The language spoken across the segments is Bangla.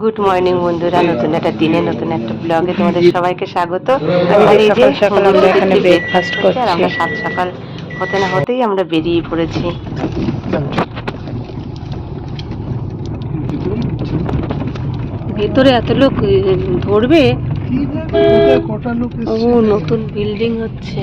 গুড মর্নিং বন্ধুরা। নতুন একটা দিনে নতুন একটা ব্লগে তোমাদের সবাইকে স্বাগত। আর এই যে সকাল সকাল আমরা এখানে breakfast করছি। আর আমরা সাত সকাল হতে না হতেই আমরা বেরিয়ে পড়েছি। ভেতরে এত লোক ধরবে ও নতুন বিল্ডিং হচ্ছে।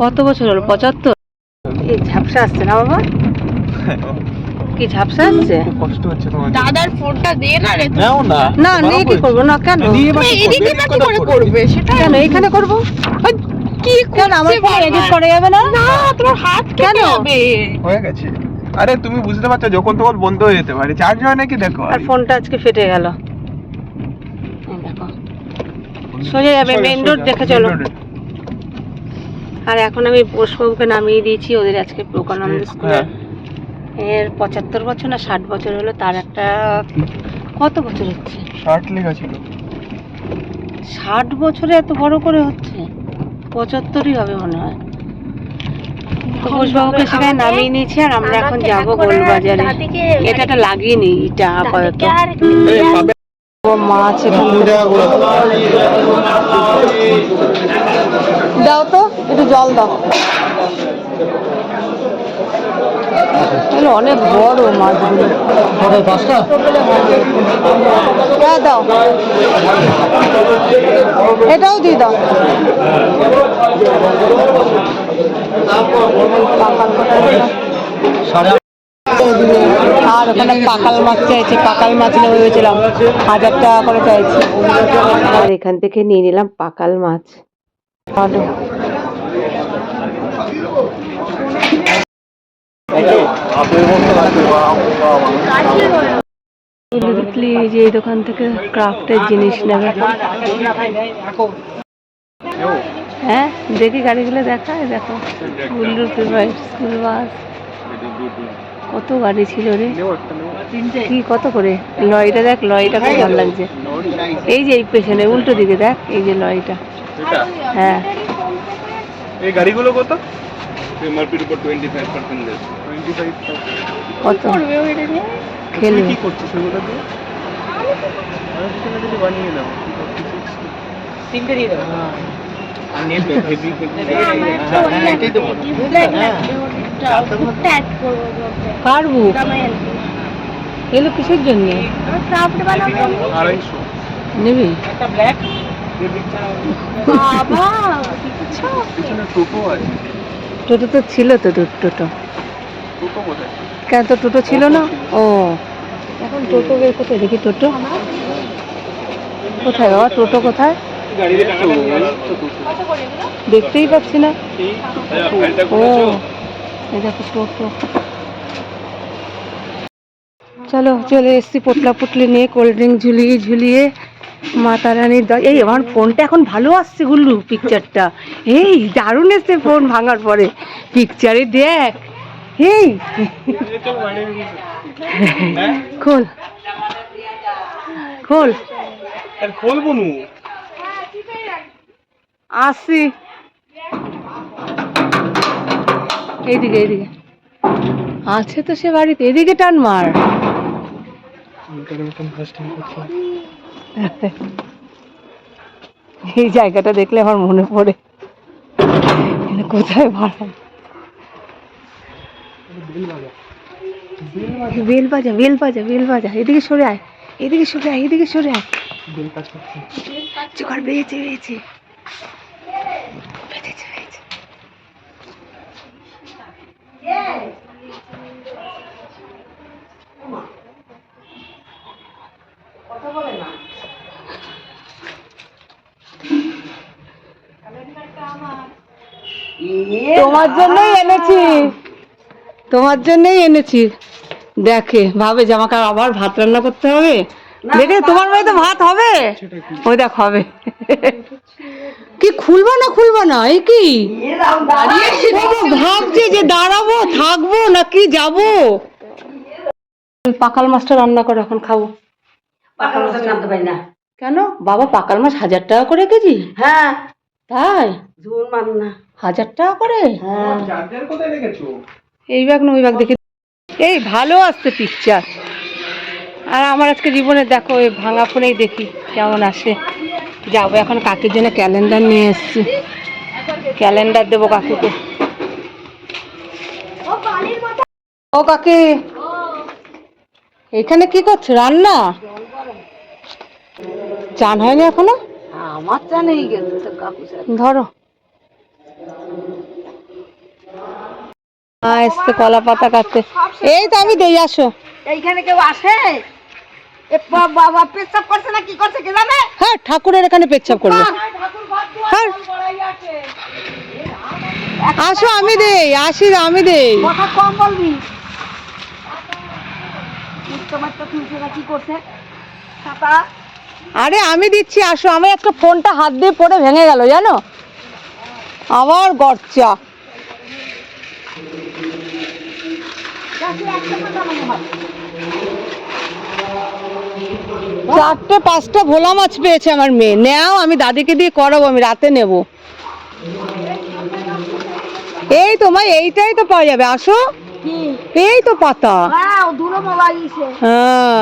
কত বছর হলো? পঁচাত্তর? এই ঝাপসা আসছে না বাবা? কি ঝাপসা আসছে? কষ্ট হচ্ছে তোমার দাদার ফোনটা দে না রে নাও না। না নিয়ে কি করব না কেন? তুমি এদিকে না কি করে করবে সেটা কেন এইখানে করব? কি কেন আমার ফোন এডিট? করা যাবে না? না তোমার হাত কেন কেন? হবে হয়ে গেছে। আরে তুমি বুঝতে পারছ যখন তখন বন্ধ হয়ে যেতে পারে। চার্জ হয় নাকি দেখো আর ফোনটা আজকে ফেটে গেল। দেখো। সোজা যাবে মেন রোড দেখে চলো। আর এখন আমি বোসবাবুকে নামিয়ে দিয়েছি ওদের আজকে প্রকানন্দ স্কুলে হ্যাঁ। এর পঁচাত্তর বছর না ষাট বছর হলো তার একটা কত বছর হচ্ছে? শার্ট লেখা ছিল। ষাট বছরে এত বড় করে হচ্ছে? পঁচাত্তরই হবে মনে হয়। তো সেখানে নামিয়ে নিয়েছি আর আমরা এখন যাব গোলবাজারে। এটা একটা লাগিয়ে নি এটা আপাতত। মাছ এখান জল দাও। অনেক বড় মাছগুলো। হ্যাঁ দাও। এটাও দিয়ে দাও। আর ওখানে পাকাল মাছ চাইছি পাকাল মাছ নেব ভেবেছিলাম। হাজার টাকা করে চাইছি। আর এখান থেকে নিয়ে নিলাম পাকাল মাছ। ভালো যে এই দোকান থেকে ক্রাফটের জিনিস নেবে। হ্যাঁ দেখি গাড়িগুলো দেখা। এই দেখো স্কুল বাস কত গাড়ি ছিল রে? কি, কত করে? লরিটা দেখ লরিটা খুব ভালো লাগছে। এই যে এই পেছনে, উল্টো দিকে দেখ, এই যে এটা হ্যাঁ। এই গাড়িগুলো কত? এমআরপির উপর twenty five percent twenty five কত? খেলে। কি করছিস সেগুলো দিয়ে? আমি কিছু না কিছু বানিয়ে নাও তিনটে দিয়ে দাও এটাই তো বলো। এগুলো কিসের জন্য? নেবি? পিছনে টোটো টোটো তো ছিল তো টোটো। কেন তো টোটো ছিল না? ও। এখন টোটো বের কোথায় দেখি টোটো। কোথায় বাবা টোটো কোথায়? দেখতেই পাচ্ছি না। ও। ও এই দেখো টোটো। চলো চলে এসছি পোটলা পুটলি নিয়ে কোল্ড ড্রিঙ্ক ঝুলিয়ে ঝুলিয়ে মাতা রানীর দ- এই আমার ফোনটা এখন ভালো আসছে গুল্লু পিকচারটা এই দারুণ এসছে ফোন ভাঙার পরে। পিকচারে দেখ। এই। খোল। খোল। আর খুলবো নু আসছি এইদিকে এইদিকে। আছে তো সে বাড়িতে। এদিকে টান মার। এই জায়গাটা দেখলে আমার মনে পড়ে। কোথায় ভাড়া বেল বাজা এদিকে সরে আয়, এদিকে সরে আয়, এদিকে সরে আয়। তোমার জন্যই এনেছি। তোমার জন্যই এনেছি। দেখে ভাবে যে আমাকে আবার ভাত রান্না করতে হবে? দেখে তোমার বাড়িতে ভাত হবে? ওই দেখ হবে। কি খুলবো না খুলবো না? এই কি? ও ভাবছে যে দাঁড়াবো থাকব নাকি যাব? পাকাল মাছটা রান্না করে এখন খাব। পাকা মাছ নামতে পারি না। কেন? বাবা পাকাল মাছ হাজার টাকা করে কেজি? হ্যাঁ। তাই? ঝুল মান না। হাজার টাকা করে? হ্যাঁ। এই ব্যাগ না ওই ব্যাগ দেখে এই ভালো আসছে পিকচার আর আমার আজকে জীবনে দেখো ওই ভাঙা ফোনেই দেখি কেমন আসে। যাব এখন কাকির জন্য ক্যালেন্ডার নিয়ে এসছি। ক্যালেন্ডার দেবো কাকুকে। ও কাকি এখানে কি করছ? রান্না? চান হয়নি এখনও? আমার চা নেই গেছে কাকু ধরো। এসছে কলা পাতা কাটতে। এই তো আমি দেই আসো। এইখানে কেউ আসে? হ্যাঁ ঠাকুরের এখানে পেচ্ছাপ করবে হ্যাঁ। আসো আমি দেই আসি আমি দেই। কম বলবি। তোমার তো তুলছে না কি করছে? আরে আমি দিচ্ছি আসো। আমি একটা ফোনটা হাত দিয়ে পড়ে ভেঙে গেল জানো? আবার গরচা চারটে পাঁচটা ভোলা মাছ পেয়েছে আমার মেয়ে। নেও আমি দাদিকে দিয়ে করাবো আমি রাতে নেব। এই তোমার এইটাই তো পাওয়া যাবে। আসো। এই তো পাতা। হ্যাঁ।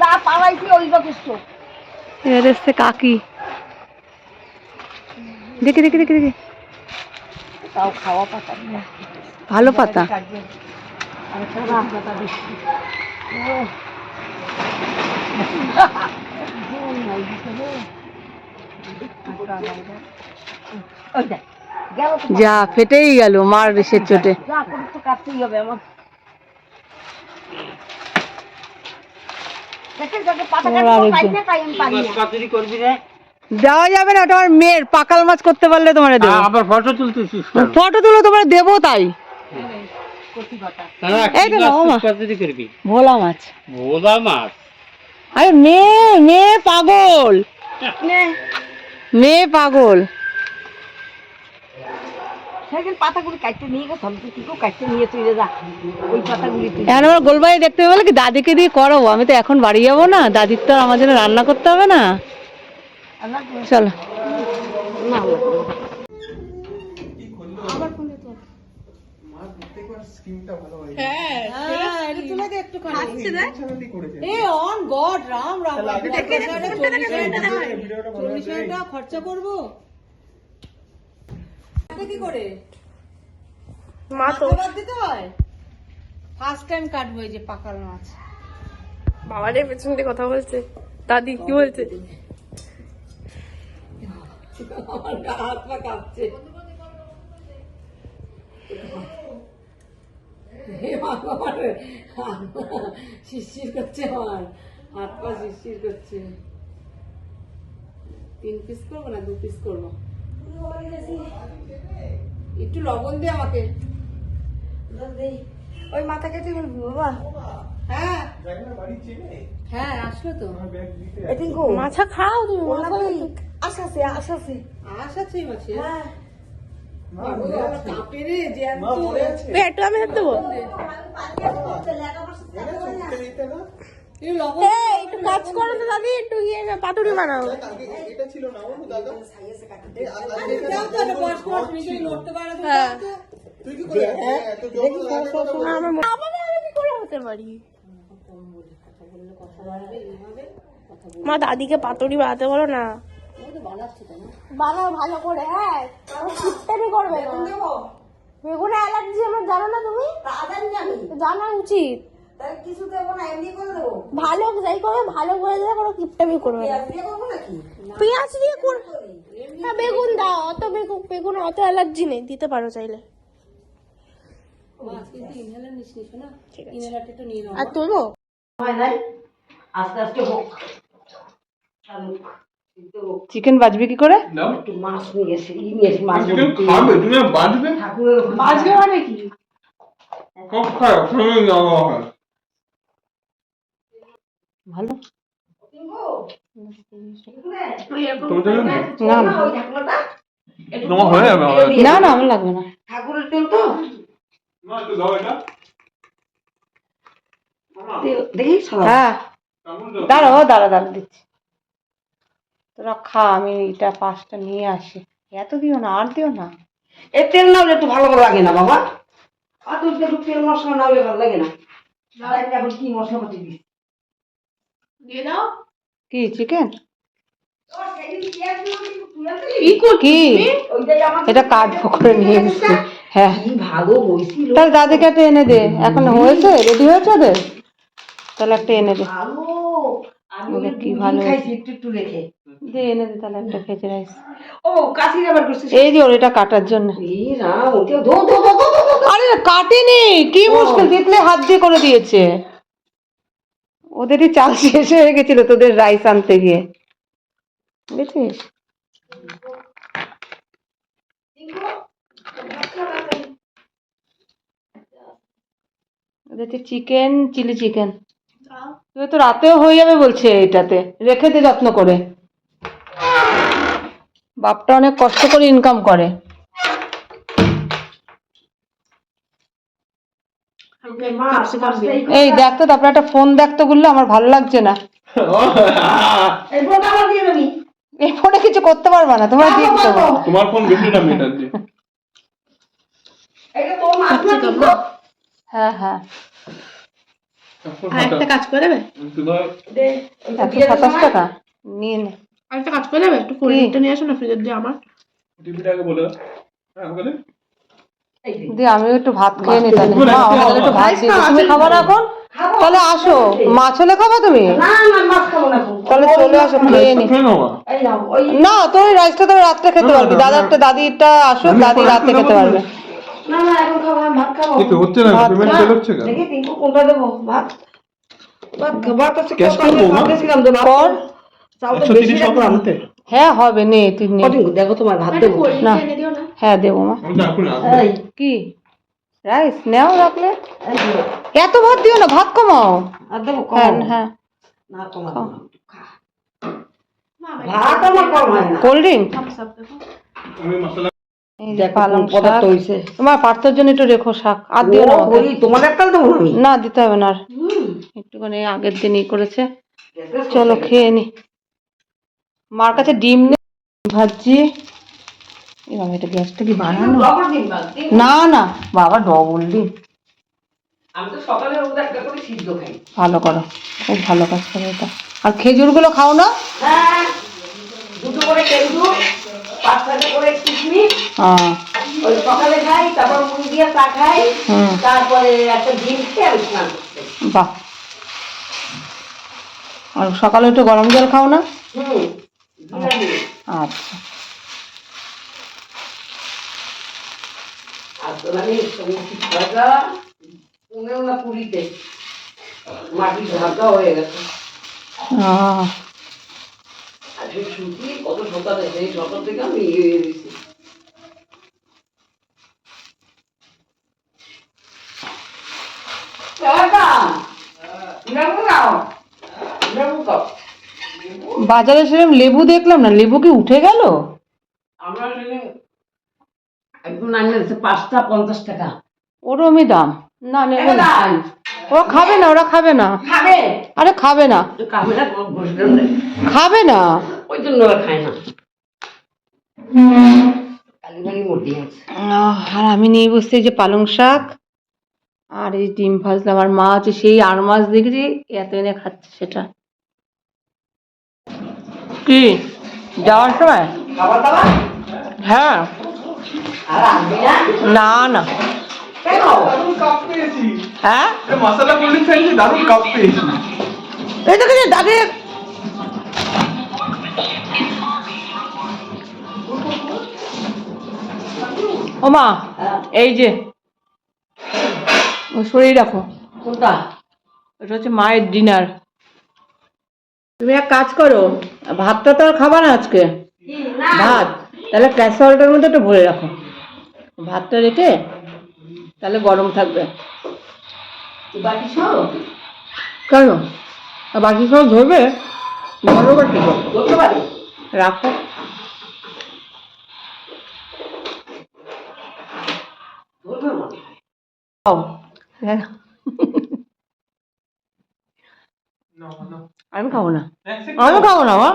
যা পালাইছি ওই যথেষ্ট এর এসছে কাকি দেখি দেখি দেখি দেখি তাও খাওয়া পাতা ভালো পাতা যা ফেটেই গেল মার রেসের চোটে যা কাটতেই হবে আমার দেখে যাকে পাতা ওর কাটতে আরেকজন। পাই না তাই আমি পারি না দেওয়া যাবে না আমার মেয়ের। পাকাল মাছ করতে পারলে তোমার দেবো। আবার ফটো তুলতেছিস ফটো তুলে তোমার দেবো তাই। ভোলা মাছ। ভোলা মাছ? আরে মেয়ে মেয়ে পাগল। মেয়ে পাগল। সেদিন পাতাগুলি কাটতে নিয়ে গেছে আমি তুই কাটতে নিয়ে চলে যা ওই পাতাগুলি তুই এখন আমার গোলবাড়ি দেখতে বলে কি দাদিকে দিয়ে করাবো আমি তো এখন বাড়ি যাব না দাদির তো আমার জন্য রান্না করতে হবে না। চলো। না এ অন গড রাম রাম। চল্লিশ হাজার টাকা খরচা করব। কি করে? মা তো দিতে হয়? ফার্স্ট টাইম কাটবো এই যে পাকাল মাছ বাবাদের পেছন দিয়ে কথা বলছে। দাদি কি বলছে? শিরশির করছে আমার। হাত পা শিরশির করছে। তিন পিস করব না দু পিস করব? একটু লবণ দে আমাকে ওই মাথা কেটে ফেলবি বাবা হ্যাঁ হ্যাঁ আসলো তো মাছা খাও তুমি আশ আছে এই মাছে হ্যাঁ একটু আমি হাত দেবো একটু কাজ করো তো দাদি, একটু ইয়ে পাতুরি বানাও। হতে পারি মা দাদিকে পাতুরি বানাতে বলো না। বানাও ভালো করে হ্যাঁ। করবে বেগুনে অ্যালার্জি আমার জানো না তুমি? জানা উচিত। কিছু দেবো না এমনি করে দেবো। ভালো যাই করে ভালো করে দেবে কোনো কিপটেমি করবে না। করব পেঁয়াজ দিয়ে কর হ্যাঁ বেগুন দাও অত বেগুন বেগুন অত অ্যালার্জি নেই দিতে পারো চাইলে। আর আস্তে আস্তে হোক। চিকেন বাজবে কি করে? মাছ নিয়ে এসে নিয়ে এসে মাছ খাবে? তুমি বাঁচবে ঠাকুরের বাজবে মানে কি? সব খায় সঙ্গে যাওয়া হয় ভালো। না। না হয়ে আমার তেল দিয়ে না না আমার লাগবে না। ঠাকুরের তেল তো? দেখি হ্যাঁ। দাঁড়াও দাঁড়া দাঁড়া দিচ্ছি। তোরা খা আমি এটা পাঁচটা নিয়ে আসি। এত দিও না আর দিও না। এ তেল না হলে একটু ভালো করে লাগে না বাবা। আর তুই একটু তেল মশলা না হলে ভালো লাগে না। এখন কি মশলা পাতি দিস। দিয়ে দাও কি চিকেন কি কি ওইটাই আমার এটা কাটবো করে নিয়ে এসছি হ্যাঁ। তাহলে দাদিকে একটা এনে দে। এখন হয়েছে? রেডি হয়েছে ওদের? তাহলে একটা এনে দে। ওদের কি ভালো ভালো। খাইছি একটু একটু রেখে। দে এনে দে তাহলে একটা খেতে রাইস ও কাশি আবার করছিস? এই যে ওর এটা কাটার জন্য। আরে কাটেনি কি মুশকিল দেখলে হাত দিয়ে করে দিয়েছে। ওদেরই চাল শেষ হয়ে গেছিল, তোদের রাইস আনতে গিয়ে। বুঝেছিস? ওদের চিকেন চিলি চিকেন তুই তো রাতেও হয়ে যাবে বলছে এটাতে। রেখে দে যত্ন করে। বাপটা অনেক কষ্ট করে ইনকাম করে। এই দেখ তো তারপরে একটা ফোন দেখতে বললে আমার ভালো লাগছে না। এই ফোনে কিছু করতে পারবে না তোমরা দেখতে তোমার ফোন বেশি দামি এটা হ্যাঁ হ্যাঁ। ফোন একটা কাজ করে দেবে একশো সাতাশ টাকা? নিয়ে নে। আর একটা কাজ করে দেবে একটু কোল্ড নিয়ে আসো না ফ্রিজের দিয়ে আমার। বলে হ্যাঁ। দিয়ে আমিও একটু ভাত খেয়ে নি তাহলে। আমাদের একটু ভাত দিয়ে। তুমি খাবার এখন? তাহলে আসো। মাছ হলে খাবা তুমি? না না মাছ খাব না এখন। তাহলে চলে আসো খেয়ে নি না। তোর ওই রাইসটা তো রাত্রে খেতে পারবি। দাদারটা দাদিটা আসো দাদি রাতে খেতে পারবে। না না এখন খাব ভাত খাব। এই হচ্ছে না পেমেন্ট খা। হচ্ছে কেন? দেখি টিঙ্কু কোনটা দেবো? ভাত। ভাত ভাত আছে কত আমি করব, ভাত মা? দিয়েছিলাম তো ভাত কর। চাল তো বেশি তিরিশ হবে রাখলাম। আনতে। হ্যাঁ হবে নে তুই নে। দেখো তোমার ভাত দেবো। না। হ্যাঁ দেবো মা। কি? রাইস নেও রাখলে। এত ভাত দিও না ভাত কমাও। আর দেবো হ্যাঁ কম হ্যাঁ। না তোমার হয় কোল্ড ড্রিঙ্ক? পার্থর জন্য একটু রেখো শাক আর দিও না ও, তোমার না দিতে হবে না আর। একটুখানি আগের দিনই করেছে। চলো খেয়ে নি। মার কাছে ডিম নেই ভাজি এবার এটা গ্যাসটা কি বানানো। না না বাবা ডবল ডিম। ভালো করো খুব ভালো কাজ করো এটা। আর খেজুরগুলো খাও না? হ্যাঁ দুটো করে কেন্দু পাঁচ করে কিশমিশ। হ্যাঁ। ওই সকালে খাই তারপর মুড়ি দিয়ে চা খাই হুম। তারপরে একটা ডিম খেয়ে আমি স্নান বাহ। আর সকালে একটু গরম জল খাও না? হুম আচ্ছা। আর পনেরো না কুড়িতে মাটির ঢাকা হয়ে গেছে। আর সেই সুতি কত সকালে সেই থেকে আমি ইয়ে নাও। বাজারে সেরকম লেবু দেখলাম না লেবু কি উঠে গেল? একদম নামিয়ে পাঁচটা পঞ্চাশ টাকা। ওরমই দাম। না নেব না ওরা খাবে না ওরা খাবে না। খাবে? আরে খাবে না। খাবে না খাবে ওই জন্য ওরা খায় না। আর আমি নিয়ে বসছি যে পালং শাক আর এই ডিম ভাজলাম। আমার মা আছে সেই আর মাছ দেখেছি এত এনে খাচ্ছে সেটা। কি? যাওয়ার সময়? হ্যাঁ। না না হ্যাঁ? মশলা দারুণ কাপ পেয়েছি। এই দাদি। হ্যাঁ, এই যে। ও সরিয়ে রাখো কোনটা? এটা হচ্ছে মায়ের ডিনার। তুমি এক কাজ করো ভাতটা তো আর খাবা না আজকে? ভাত? তাহলে ক্যাসারোলটার মধ্যে একটু ভরে রাখো। ভাতটা রেখে তাহলে গরম থাকবে। বাকি সব? কেন? আর বাকি সব ধরবে? বলো বা ধরতে পারি। রাখো। মনে হয়। হ্যাঁ। আমি খাব না। আমি খাব না মা।